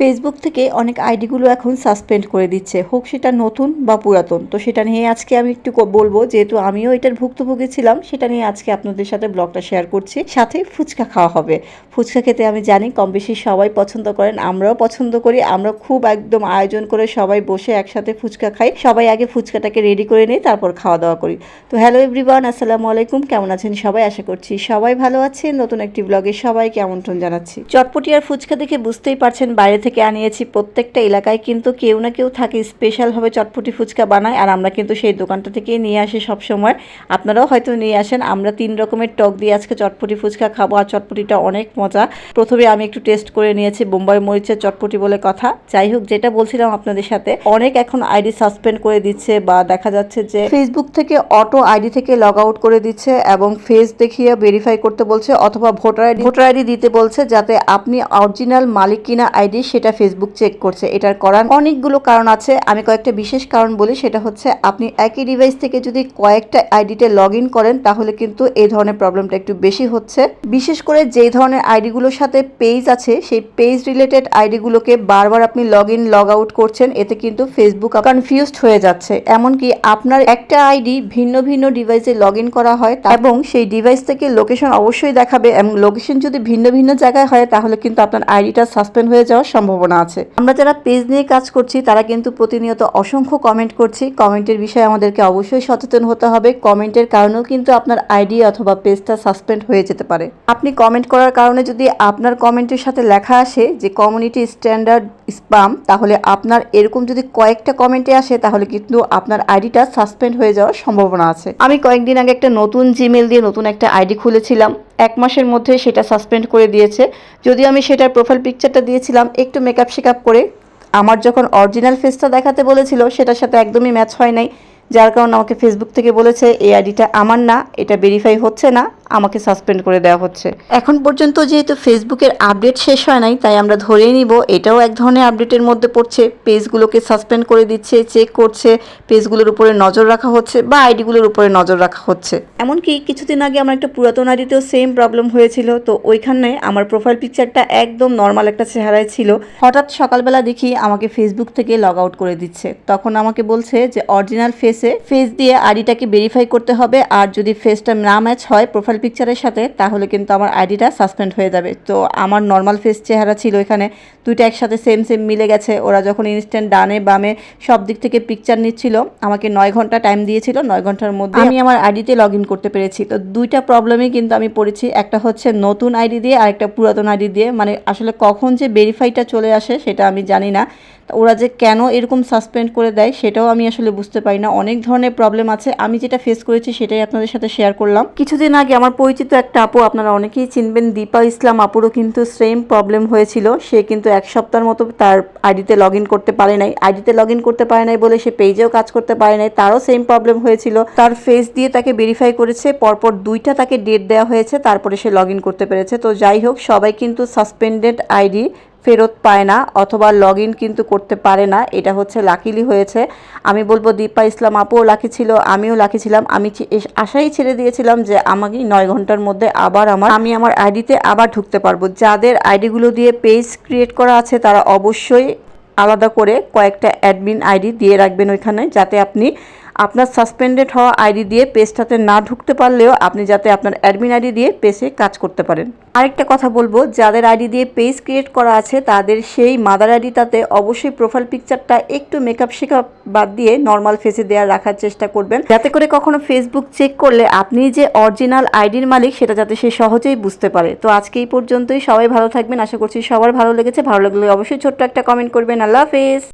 Facebook থেকে অনেক আইডিগুলো এখন সাসপেন্ড করে দিচ্ছে। হোক সেটা নতুন বা পুরাতন। তো সেটা নিয়ে আজকে আমি একটু বলব, যেহেতু আমিও এটার ভুক্তভোগী ছিলাম, সেটা নিয়ে আজকে আপনাদের সাথে ব্লগটা শেয়ার করছি। সাথে ফুচকা খাওয়া হবে। ফুচকা খেতে আমি জানি কম বেশি সবাই পছন্দ করেন, আমরাও পছন্দ করি। আমরা খুব একদম আয়োজন করে সবাই বসে একসাথে ফুচকা খাই। সবাই আগে ফুচকাটাকে রেডি করে নিই তারপর খাওয়া দাওয়া করি। তো হ্যালো এভরিওয়ান আসসালামু আলাইকুম। কেমন আছেন সবাই? আশা করছি সবাই ভালো আছেন। নতুন একটি ব্লগে সবাইকে আমন্ত্রণ জানাচ্ছি। চটপটি আর ফুচকা দেখে বুঝতেই পারছেন বাইরে থেকে আনিয়েছি। প্রত্যেকটা এলাকায় কিন্তু কেউ না কেউ থাকে স্পেশালভাবে চটপটি ফুচকা বানায় আর আমরা কিন্তু সেই দোকানটা থেকেই নিয়ে আসি সব সময় আপনারাও হয়তো নিয়ে আসেন। আমরা তিন রকমের টক দিয়ে আজকে চটপটি ফুচকা খাব আর চটপটিটা অনেক মজা। প্রথমে আমি একটু টেস্ট করে নিয়েছি বোম্বাই মরিচের চটপটি বলে কথা। যাই হোক, যেটা বলছিলাম আপনাদের সাথে, অনেক এখন আইডি সাসপেন্ড করে দিচ্ছে বা দেখা যাচ্ছে যে ফেসবুক থেকে অটো আইডি থেকে লগ আউট করে দিচ্ছে এবং ফেস দেখিয়ে ভেরিফাই করতে বলছে অথবা ভোটার আইডি ভোটার আইডি দিতে বলছে যাতে আপনি অরিজিনাল মালিক কিনা আইডি সেটা ফেসবুক চেক করছে। এটার করার অনেকগুলো কারণ আছে। আমি কয়েকটা বিশেষ কারণ বলি। সেটা হচ্ছে, আপনি একই ডিভাইস থেকে যদি কয়েকটা আইডিতে লগ ইন করেন, তাহলে কিন্তু এই ধরনের প্রবলেমটা একটু বেশি হচ্ছে। বিশেষ করে যেই ধরনের আইডিগুলোর সাথে পেজ আছে, সেই পেজ রিলেটেড আইডিগুলোকে বারবার আপনি লগ ইন লগ আউট করছেন, এতে কিন্তু ফেসবুক কনফিউজড হয়ে যাচ্ছে। এমনকি আপনার একটা আইডি ভিন্ন ভিন্ন ডিভাইসে লগ ইন করা হয় এবং সেই ডিভাইস থেকে লোকেশন অবশ্যই দেখাবে, এবং লোকেশন যদি ভিন্ন ভিন্ন জায়গায় হয়, তাহলে কিন্তু আপনার আইডিটা সাসপেন্ড হয়ে যাওয়ার সম্ভাবনা আছে। আমরা যারা পেজ নিয়ে কাজ করছি, তারা কিন্তু প্রতিনিয়ত অসংখ্য কমেন্ট করছি। কমেন্টের বিষয়ে আমাদেরকে অবশ্যই সচেতন হতে হবে। কমেন্টের কারণেও কিন্তু আপনার আইডি অথবা পেজটা সাসপেন্ড হয়ে যেতে পারে। আপনি কমেন্ট করার কারণে যদি আপনার কমেন্টের সাথে লেখা আসে যে কমিউনিটি স্ট্যান্ডার্ড স্পাম তাহলে আপনার এরকম যদি কয়েকটা কমেন্টে আসে, তাহলে কিন্তু আপনার আইডিটা সাসপেন্ড হয়ে যাওয়ার সম্ভাবনা আছে। আমি কয়েকদিন আগে একটা নতুন জিমেল দিয়ে নতুন একটা আইডি খুলেছিলাম। এক মাসের মধ্যে সেটা সাসপেন্ড করে দিয়েছে। যদি আমি সেটার প্রোফাইল পিকচারটা দিয়েছিলাম, একটু মেকআপ শেকআপ করে। আমার যখন অরিজিনাল ফেসটা দেখাতে বলেছিল, সেটার সাথে একদমই ম্যাচ হয় নাই। যার কারণে আমাকে ফেসবুক থেকে বলেছে, এই আইডিটা আমার না, এটা ভেরিফাই হচ্ছে না। আমাকে সাসপেন্ড করে দেওয়া হচ্ছে। এখন পর্যন্ত যেহেতু ফেসবুকের আপডেট শেষ হয় নাই তাই আমরা ধরেই নিব এটাও এক ধরনের আপডেটের মধ্যে পড়ছে। পেজগুলোকে সাসপেন্ড করে দিচ্ছে চেক করছে পেজগুলোর উপরে নজর রাখা হচ্ছে বা আইডিগুলোর উপরে নজর রাখা হচ্ছে। এমনকি কিছুদিন আগে আমার একটা পুরাতন আইডিতেও সেম প্রবলেম হয়েছিল তো ওইখানে আমার প্রোফাইল পিকচারটা একদম নর্মাল একটা চেহারায় ছিল। হঠাৎ সকালবেলা দেখি আমাকে ফেসবুক থেকে লগ আউট করে দিচ্ছে। তখন আমাকে বলছে যে অরিজিনাল ফেসে ফেস দিয়ে আইডিটাকে ভেরিফাই করতে হবে আর যদি ফেসটা না ম্যাচ হয় প্রোফাইল পিকচারের সাথে তাহলে কিন্তু আমার আইডিটা সাসপেন্ড হয়ে যাবে। তো আমার নর্মাল ফেস চেহারা ছিল এখানে দুইটা একসাথে সেম সেম মিলে গেছে। ওরা যখন ইনস্ট্যান্ট ডানে বামে সব দিক থেকে পিকচার নিচ্ছিল আমাকে নয় ঘণ্টা টাইম দিয়েছিল নয় ঘণ্টার মধ্যে আমি আমার আইডিতে লগ ইন করতে পেরেছি। তো দুইটা প্রবলেমই কিন্তু আমি পড়েছি। একটা হচ্ছে নতুন আইডি দিয়ে আর একটা পুরাতন আইডি দিয়ে। মানে আসলে কখন যে ভেরিফাইটা চলে আসে সেটা আমি জানি না। ওরা যে কেন এরকম সাসপেন্ড করে দেয় সেটাও আমি আসলে বুঝতে পারি না। অনেক ধরনের প্রবলেম আছে। আমি যেটা ফেস করেছি সেটাই আপনাদের সাথে শেয়ার করলাম। কিছুদিন আগে আমার পরিচিত একটা আপু, আপনারা অনেকেই চিনবেন, দীপা ইসলাম আপুরও কিন্তু সেম প্রবলেম হয়েছিল। সে কিন্তু এক সপ্তাহের মতো তার আইডিতে লগ ইন করতে পারে নাই। আইডিতে লগ ইন করতে পারে নাই বলে সে পেজেও কাজ করতে পারে নাই, তারও সেম প্রবলেম হয়েছিল। তার ফেস দিয়ে তাকে ভেরিফাই করেছে, পরপর দুইটা তাকে ডেট দেওয়া হয়েছে, তারপরে সে লগ ইন করতে পেরেছে। তো যাই হোক, সবাই কিন্তু সাসপেন্ডেড আইডি ফেরত পায় না অথবা লগ ইন কিন্তু করতে পারে না, এটা হচ্ছে লাকিলি হয়েছে। আমি বলব, দীপা ইসলাম আপুও লাকি ছিল, আমিও লাকি ছিলাম। আমি আশাই ছেড়ে দিয়েছিলাম যে আমাকে নয় ঘণ্টার মধ্যে আবার আমার, আমি আমার আইডিতে আবার ঢুকতে পারব। যাদের আইডিগুলো দিয়ে পেজ ক্রিয়েট করা আছে, তারা অবশ্যই আলাদা করে কয়েকটা অ্যাডমিন আইডি দিয়ে রাখবেন ওইখানে, যাতে আপনি আপনার সাসপেন্ডেড হওয়া আইডি দিয়ে পেজটাতে না ঢুকতে পারলেও আপনি যাতে আপনার অ্যাডমিন আইডি দিয়ে পেজে কাজ করতে পারেন। আরেকটা কথা বলব, যাদের আইডি দিয়ে পেজ ক্রিয়েট করা আছে, তাদের সেই মাদার আইডিটাতে অবশ্যই প্রোফাইল পিকচারটা একটু মেকআপ শেকআপ বাদ দিয়ে নর্মাল ফেসে দেওয়ার রাখার চেষ্টা করবেন। যাতে করে কখনো ফেসবুক চেক করলে আপনি যে অরিজিনাল আইডির মালিক, সেটা যাতে সে সহজেই বুঝতে পারে। তো আজকে এই পর্যন্তই, সবাই ভালো থাকবেন, আশা করছি সবার ভালো লেগেছে। ভালো লাগলে অবশ্যই ছোট্ট একটা কমেন্ট করবেন। আল্লাহ হাফেজ।